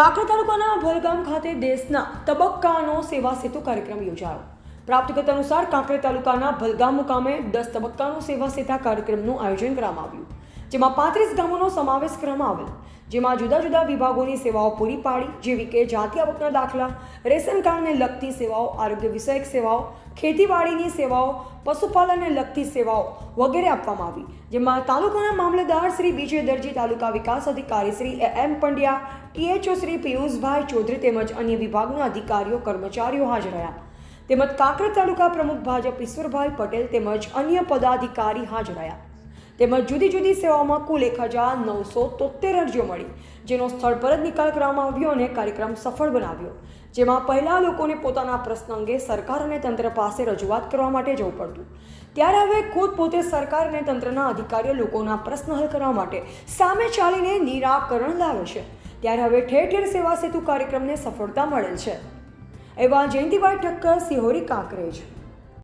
કાંકરા તાલુકાના ભલગામ ખાતે દેશના તબક્કાનો સેવા સેતુ કાર્યક્રમ યોજાયો. પ્રાપ્તગત અનુસાર કાંકરા તાલુકાના ભલગામ મુકામે દસ તબક્કાનો સેવા સેતા કાર્યક્રમનું આયોજન કરવામાં આવ્યું. જેમાં પાંત્રીસ ગામોનો સમાવેશ કરવામાં આવેલ. જેમાં જુદા જુદા વિભાગોની સેવાઓ પૂરી પાડી, જેવી કે જાતિ આવકના દાખલા, રેશન કાર્ડને લગતી સેવાઓ, આરોગ્ય વિષયક સેવાઓ, ખેતીવાડીની સેવાઓ, પશુપાલનને લગતી સેવાઓ વગેરે આપવામાં આવી. જેમાં તાલુકાના મામલતદાર શ્રી વિજય દરજી, તાલુકા વિકાસ અધિકારી શ્રી એમ પંડ્યા, ટીએચઓ શ્રી પિયુષભાઈ ચૌધરી તેમજ અન્ય વિભાગના અધિકારીઓ, કર્મચારીઓ હાજર રહ્યા. તેમજ કાંકરેજ તાલુકા પ્રમુખ ભાજપ ઈશ્વરભાઈ પટેલ તેમજ અન્ય પદાધિકારી હાજર રહ્યા. તેમજ જુદી જુદી સેવાઓમાં કુલ એક હજાર નવસો તોતેર અરજીઓ મળી, જેનો સ્થળ પર જ નિકાલ કરવામાં આવ્યો અને કાર્યક્રમ સફળ બનાવ્યો. જેમાં પહેલા લોકોને પોતાના પ્રશ્ન અંગે સરકાર અને તંત્ર પાસે રજૂઆત કરવા માટે જવું પડતું. ત્યારે હવે ખુદ પોતે સરકાર અને તંત્રના અધિકારીઓ લોકોના પ્રશ્ન હલ કરવા માટે સામે ચાલીને નિરાકરણ લાવે છે. ત્યારે હવે ઠેર ઠેર સેવા સેતુ કાર્યક્રમને સફળતા મળેલ છે. એવા જયંતિભાઈ ઠક્કર, સિહોરી કાંકરેજ.